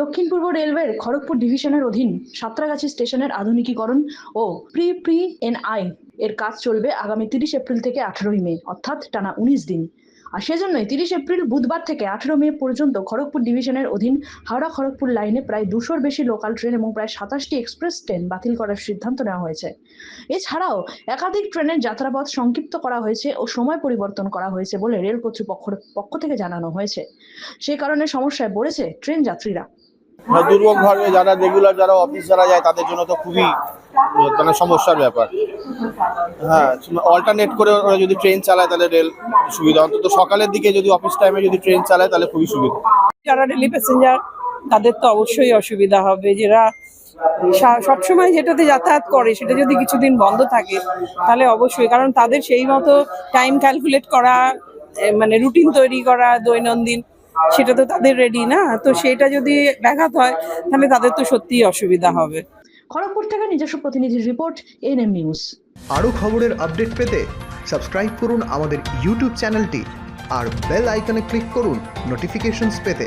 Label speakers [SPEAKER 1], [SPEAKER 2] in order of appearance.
[SPEAKER 1] দক্ষিণ পূর্ব রেলওয়ের খড়গপুর ডিভিশনের অধীন সাঁতরাগাছি স্টেশনের আধুনিকীকরণ ও প্রি প্রি এনআই এর কাজ চলবে আগামী তিরিশ এপ্রিল থেকে আঠেরোই মে, অর্থাৎ টানা উনিশ দিন। আর সেজন্যই তিরিশ এপ্রিল বুধবার থেকে আঠেরো মে পর্যন্ত খড়গপুর ডিভিশনের অধীন হাওড়া খড়গপুর লাইনে প্রায় দুশোর বেশি লোকাল ট্রেন এবং প্রায় সাতাশটি এক্সপ্রেস ট্রেন বাতিল করার সিদ্ধান্ত নেওয়া হয়েছে। এছাড়াও একাধিক ট্রেনের যাত্রাপথ সংক্ষিপ্ত করা হয়েছে ও সময় পরিবর্তন করা হয়েছে বলে রেল কর্তৃপক্ষের পক্ষ থেকে জানানো হয়েছে। সেই কারণে সমস্যায় পড়েছে ট্রেন যাত্রীরা।
[SPEAKER 2] মানে দুর্ভোগ ভাবে যারা রেগুলার যারা অফিস যারা যায়, তাদের জন্য তো খুবই মানে সমস্যার ব্যাপার। হ্যাঁ অল্টারনেট করে ওরা যদি ট্রেন চালায়, তাহলে রেল সুবিধা। অন্তত সকালের দিকে যদি অফিস টাইমে যদি ট্রেন চালায়, তাহলে খুবই সুবিধা।
[SPEAKER 3] যারা ডেলি প্যাসেঞ্জার তাদের তো অবশ্যই অসুবিধা হবে। যারা সবসময় যেটাতে যাতায়াত করে, সেটা যদি কিছুদিন বন্ধ থাকে, তাহলে অবশ্যই। কারণ তাদের সেই মতো টাইম ক্যালকুলেট করা মানে রুটিন তৈরি করা দৈনন্দিন। সেটা তো তাদের রেডি না। তো সেটা যদি ব্যাঘাত হয় তাহলে তাদের তো সত্যিই অসুবিধা হবে।
[SPEAKER 1] খড়গপুর থেকে নিজস্ব প্রতিনিধির রিপোর্ট এন এম নিউজ
[SPEAKER 4] আরও খবরের আপডেট পেতে সাবস্ক্রাইব করুন আমাদের ইউটিউব চ্যানেলটি আর বেল আইকনে ক্লিক করুন নোটিফিকেশনস পেতে।